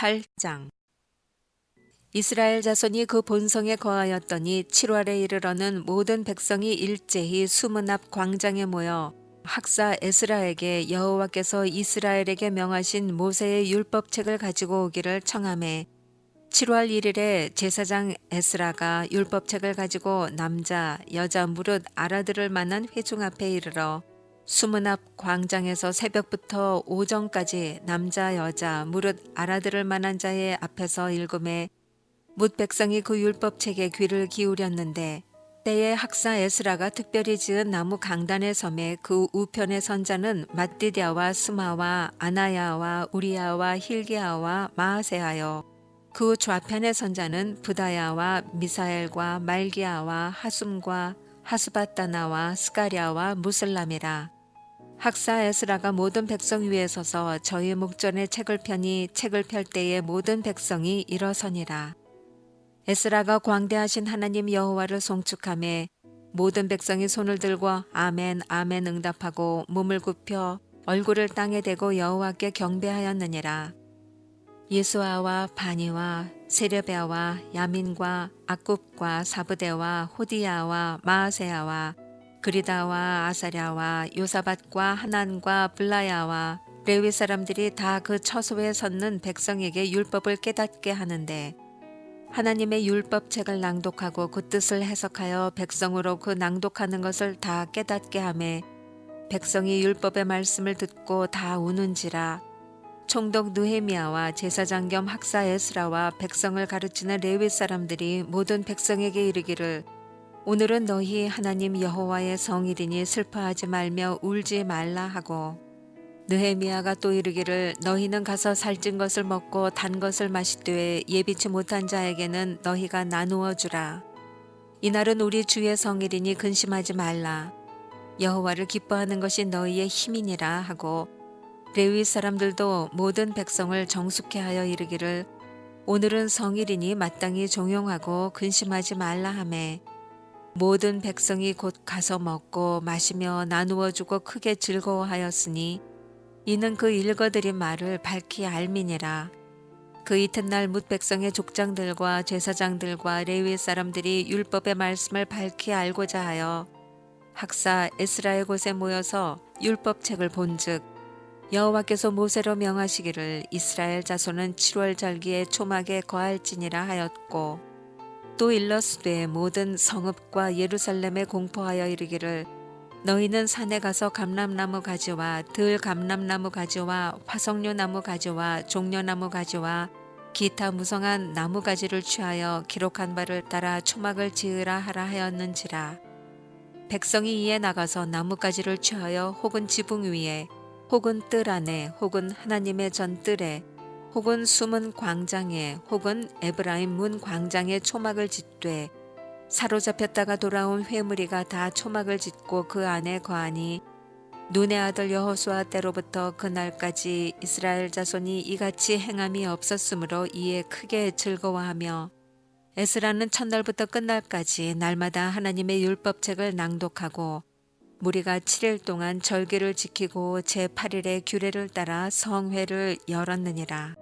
8장. 이스라엘 자손이 그 본성에 거하였더니 7월에 이르러는 모든 백성이 일제히 수문 앞 광장에 모여 학사 에스라에게 여호와께서 이스라엘에게 명하신 모세의 율법책을 가지고 오기를 청함해 7월 1일에 제사장 에스라가 율법책을 가지고 남자, 여자 무릇 알아들을 만한 회중 앞에 이르러 수문 앞 광장에서 새벽부터 오전까지 남자, 여자 무릇 알아들을 만한 자의 앞에서 읽음에 뭇 백성이 그 율법책에 귀를 기울였는데 때에 학사 에스라가 특별히 지은 나무 강단의 섬에 그 우편에 선 자는 마띠디아와 스마와 아나야와 우리야와 힐기야와 마아세하여 그 좌편에 선 자는 부다야와 미사엘과 말기야와 하숨과 하스바따나와 스가랴와 무슬람이라 학사 에스라가 모든 백성 위에 서서 저희 목전에 책을 펴니 책을 펼 때에 모든 백성이 일어서니라. 에스라가 광대하신 하나님 여호와를 송축함에 모든 백성이 손을 들고 아멘 아멘 응답하고 몸을 굽혀 얼굴을 땅에 대고 여호와께 경배하였느니라. 예수아와 바니와 세레베아와 야민과 아굽과 사브데와 호디야와 마아세야와 그리다와 아사랴와 요사밭과 하난과 블라야와 레위 사람들이 다 그 처소에 섰는 백성에게 율법을 깨닫게 하는데 하나님의 율법책을 낭독하고 그 뜻을 해석하여 백성으로 그 낭독하는 것을 다 깨닫게 하매 백성이 율법의 말씀을 듣고 다 우는지라 총독 느헤미야와 제사장 겸 학사 에스라와 백성을 가르치는 레위 사람들이 모든 백성에게 이르기를 오늘은 너희 하나님 여호와의 성일이니 슬퍼하지 말며 울지 말라 하고 느헤미야가 또 이르기를 너희는 가서 살찐 것을 먹고 단 것을 마시되 예비치 못한 자에게는 너희가 나누어 주라. 이날은 우리 주의 성일이니 근심하지 말라. 여호와를 기뻐하는 것이 너희의 힘이니라 하고 레위 사람들도 모든 백성을 정숙케 하여 이르기를 오늘은 성일이니 마땅히 종용하고 근심하지 말라 하매 모든 백성이 곧 가서 먹고 마시며 나누어 주고 크게 즐거워하였으니 이는 그 일거들이 말을 밝히 알미니라. 그 이튿날 뭇 백성의 족장들과 제사장들과 레위 사람들이 율법의 말씀을 밝히 알고자 하여 학사 에스라의 곳에 모여서 율법책을 본즉 여호와께서 모세로 명하시기를 이스라엘 자손은 7월 절기에 초막에 거할지니라 하였고 또 일러스되 모든 성읍과 예루살렘에 공포하여 이르기를 너희는 산에 가서 감람나무 가지와 들 감람나무 가지와 화석류 나무 가지와 종려나무 가지와 기타 무성한 나무 가지를 취하여 기록한 바를 따라 초막을 지으라 하라 하였는지라. 백성이 이에 나가서 나무 가지를 취하여 혹은 지붕 위에 혹은 뜰 안에 혹은 하나님의 전 뜰에 혹은 숨은 광장에 혹은 에브라임 문 광장에 초막을 짓되 사로잡혔다가 돌아온 회무리가 다 초막을 짓고 그 안에 거하니 눈의 아들 여호수아 때로부터 그날까지 이스라엘 자손이 이같이 행함이 없었으므로 이에 크게 즐거워하며 에스라는 첫날부터 끝날까지 날마다 하나님의 율법책을 낭독하고 무리가 7일 동안 절기를 지키고 제8일에 규례를 따라 성회를 열었느니라.